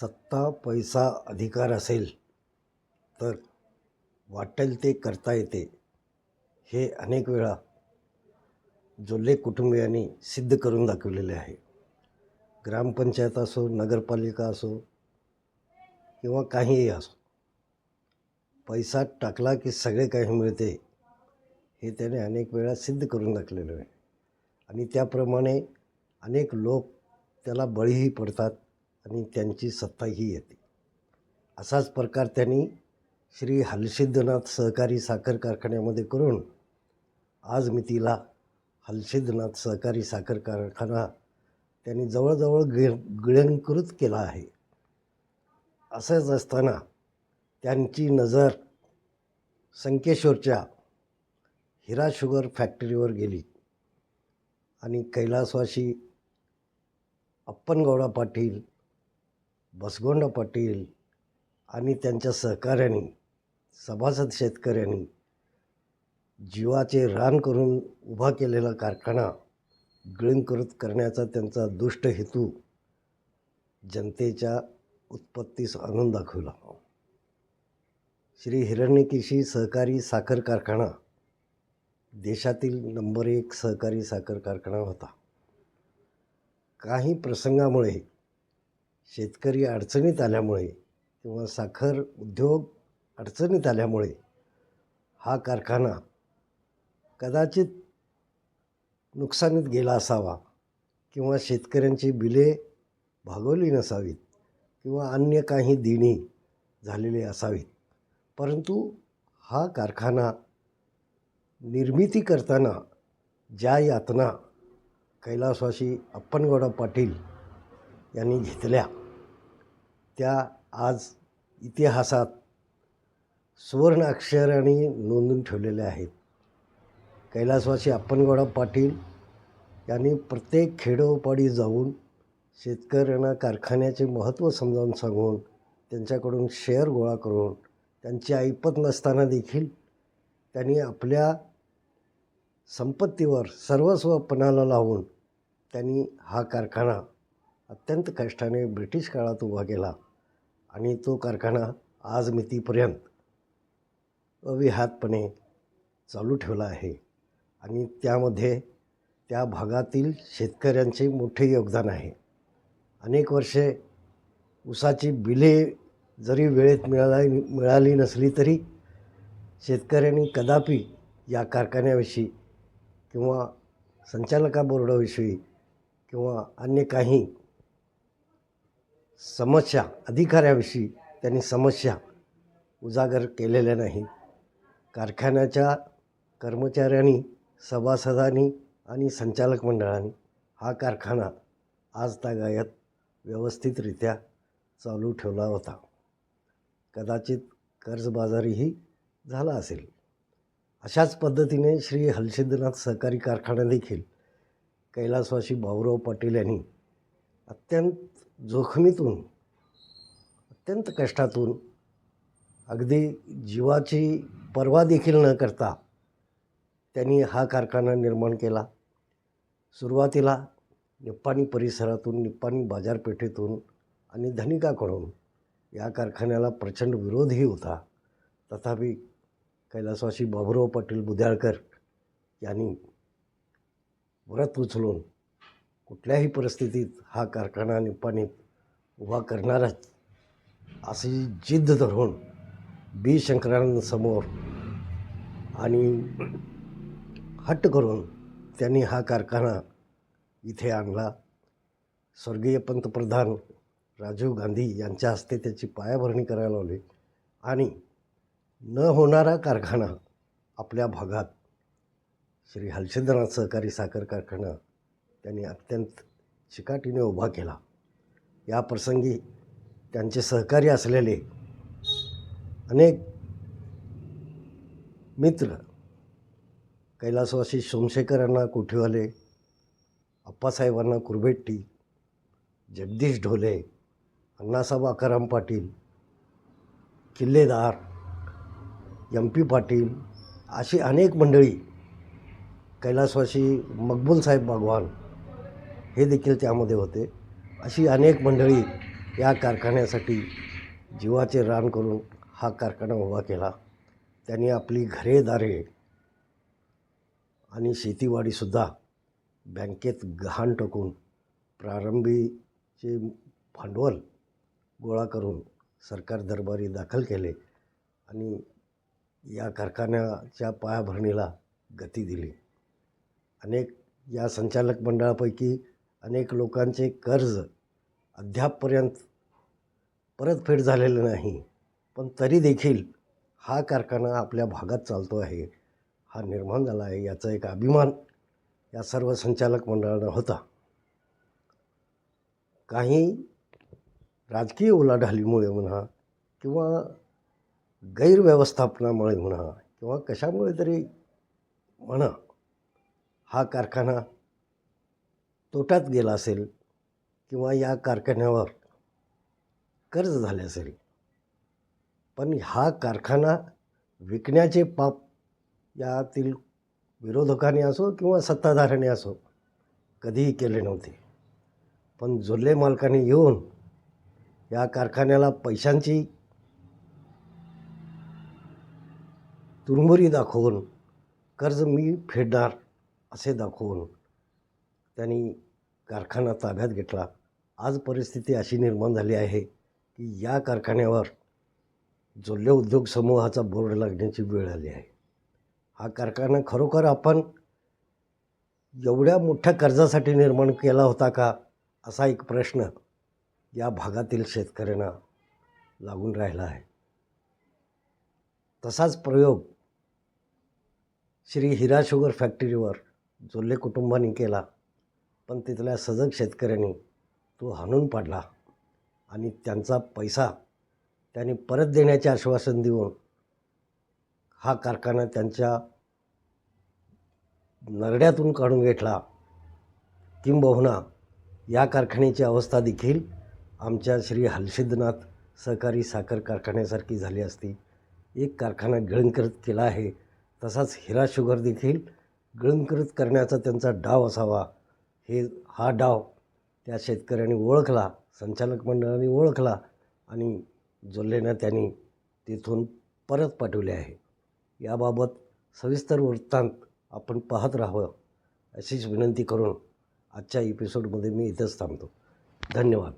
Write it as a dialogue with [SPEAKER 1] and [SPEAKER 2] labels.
[SPEAKER 1] सत्ता पैसा अधिकार असेल तर वाटेल ते करता येते. हे अनेक वेळा जोल्ले कुटुंबियांनी सिद्ध करून दाखवलेले आहे. ग्रामपंचायत असो नगरपालिका असो किंवा काहीही असो पैसा टाकला की सगळे काही मिळते हे त्याने अनेक वेळा सिद्ध करून दाखवलेलं आहे. आणि त्याप्रमाणे अनेक लोक त्याला बळीही पडतात. आणि त्यांची सत्ताही येते. असाच प्रकार त्यांनी श्री हलसिद्धनाथ सहकारी साखर कारखान्यामध्ये करून आज मितीला हलसिद्धनाथ सहकारी साखर कारखाना त्यांनी जवळजवळ गिळ गिळंकृत केला आहे. असंच असताना त्यांची नजर संकेश्वरच्या हिरा शुगर फॅक्टरीवर गेली आणि कैलासवाशी अप्पनगौडा पाटील बसगोंडा पाटील आणि त्यांच्या सहकाऱ्यांनी सभासद शेतकऱ्यांनी जीवाचे रान करून उभा केलेला कारखाना गिळंकृत करण्याचा त्यांचा दुष्ट हेतू जनतेच्या उत्पत्तीस आणून दाखवला. श्री हिरण्यकेशी सहकारी साखर कारखाना देशातील नंबर एक सहकारी साखर कारखाना होता. काही प्रसंगामुळे शेतकरी अडचणीत आल्यामुळे किंवा साखर उद्योग अडचणीत आल्यामुळे हा कारखाना कदाचित नुकसानीत गेला असावा किंवा शेतकऱ्यांची बिले भागवली नसावीत किंवा अन्य काही देणी झालेली असावीत. परंतु हा कारखाना निर्मिती करताना ज्या यातना कैलासवासी अप्पनगौडा पाटील यांनी घेतल्या त्या आज इतिहासात सुवर्ण अक्षराने नोंदून ठेवलेल्या आहेत. कैलासवासी अप्पनगौडा पाटील यांनी प्रत्येक खेडोपाडी जाऊन शेतकऱ्यांना कारखान्याचे महत्त्व समजावून सांगून त्यांच्याकडून शेअर गोळा करून त्यांची ऐपत नसताना देखील त्यांनी आपल्या संपत्तीवर सर्वस्व पणाला लावून त्यांनी हा कारखाना अत्यंत कष्टाने ब्रिटिश काळात उभा केला. आणि तो कारखाना आज मितीपर्यंत अविहातपणे चालू ठेवला आहे. आणि त्यामध्ये त्या भागातील शेतकऱ्यांचे मोठे योगदान आहे. अनेक वर्षे ऊसाची बिले जरी वेळेत मिळाला मिळाली नसली तरी शेतकऱ्यांनी कदापि या कारखान्याविषयी किंवा संचालका बोर्डाविषयी किंवा अन्य काही समस्या अधिकाऱ्याविषयी त्यांनी समस्या उजागर केलेल्या नाही कारखान्याच्या कर्मचाऱ्यांनी सभासदांनी आणि संचालक मंडळांनी हा कारखाना आज तागायत व्यवस्थितरित्या चालू ठेवला होता. कदाचित कर्जबाजारीही झाला असेल. अशाच पद्धतीने श्री हलसिद्धनाथ सहकारी कारखाना देखील कैलासवासी भाऊराव पाटील यांनी अत्यंत जोखमीतून अत्यंत कष्टातून अगदी जीवाची पर्वा देखील न करता त्यांनी हा कारखाना निर्माण केला. सुरुवातीला निप्पाणी परिसरातून निप्पाणी बाजारपेठेतून आणि धनिकाकडून या कारखान्याला प्रचंड विरोधही होता. तथापि कैलासवासी बाबुराव पाटील बुद्याळकर यांनी व्रत उचलून कुठल्याही परिस्थितीत हा कारखाना निप्पाणीत उभा करणारच. अशी जिद्द धरून बी. शंकरानंदसमोर आणि हट्ट करून त्यांनी हा कारखाना इथे आणला. स्वर्गीय पंतप्रधान राजीव गांधी यांच्या हस्ते त्याची पायाभरणी करायला लावली आणि न होणारा कारखाना आपल्या भागात श्री हलचंद्रनाथ सहकारी साखर कारखाना त्यांनी अत्यंत चिकाटीने उभा केला. या प्रसंगी त्यांचे सहकारी असलेले अनेक मित्र कैलासवासी सोमशेखरांना कोठीवाले अप्पासाहेबांना कुरबेट्टी जगदीश ढोले अण्णासाहेब आकाराम पाटील किल्लेदार एम पी पाटील अशी अनेक मंडळी कैलासवासी मकबूल साहेब भगवान हे देखील त्यामध्ये होते. अशी अनेक मंडळी या कारखान्यासाठी जीवाचे रान करून हा कारखाना उभा केला. त्यांनी आपली घरे दारे आणि शेतीवाडीसुद्धा बँकेत गहाण टाकून प्रारंभीचे भांडवल गोळा करून सरकार दरबारी दाखल केले आणि या कारखान्याच्या पायाभरणीला गती दिली. अनेक या संचालक मंडळापैकी अनेक लोकांचे कर्ज अद्यापपर्यंत परतफेड झालेलं नाही. पण तरी देखील हा कारखाना आपल्या भागात चालतो आहे. हा निर्माण झाला आहे याचा एक अभिमान या सर्व संचालक मंडळांना होता. काही राजकीय उलाढालीमुळे म्हणा किंवा गैरव्यवस्थापनामुळे म्हणा किंवा कशामुळे तरी म्हणा हा कारखाना तोट्यात गेला असेल किंवा या कारखान्यावर कर्ज झाले असेल पण हा कारखाना विकण्याचे पाप यातील विरोधकांनी असो किंवा सत्ताधाऱ्याने असो कधीही केले नव्हते. पण जुल्ले मालकाने येऊन या कारखान्याला पैशांची तुरमुरी दाखवून कर्ज मी फेडणार असे दाखवून त्यांनी कारखाना ताब्यात घेतला. आज परिस्थिती अशी निर्माण झाली आहे की या कारखान्यावर जोल्ले उद्योग समूहाचा बोर्ड लागण्याची वेळ आली आहे. हा कारखाना खरोखर आपण एवढ्या मोठ्या कर्जासाठी निर्माण केला होता का? असा एक प्रश्न या भागातील शेतकऱ्यांना लागून राहिला आहे. तसाच प्रयोग श्री हिरा शुगर फॅक्टरीवर जोल्ले कुटुंबाने केला. पण तिथल्या सजग शेतकऱ्यांनी तो हाणून पाडला आणि त्यांचा पैसा त्यांनी परत देण्याचे आश्वासन देऊन हा कारखाना त्यांच्या नरड्यातून काढून घेतला. किंबहुना या कारखान्याची अवस्था देखील आमच्या श्री हलसिद्धनाथ सहकारी साखर कारखान्यासारखी झाली असती. एक कारखाना गिळंकृत केला आहे तसाच हिरा शुगर देखील गिळंकृत करण्याचा त्यांचा डाव असावा. हे हा डाव त्या शेतकऱ्यांनी ओळखला संचालक मंडळाने ओळखला आणि जोल्लेनं त्यांनी तिथून परत पाठवले आहे. याबाबत सविस्तर वृत्तांत आपण पाहत राहावं अशीच विनंती करून आजच्या एपिसोडमध्ये मी इथंच थांबतो. धन्यवाद.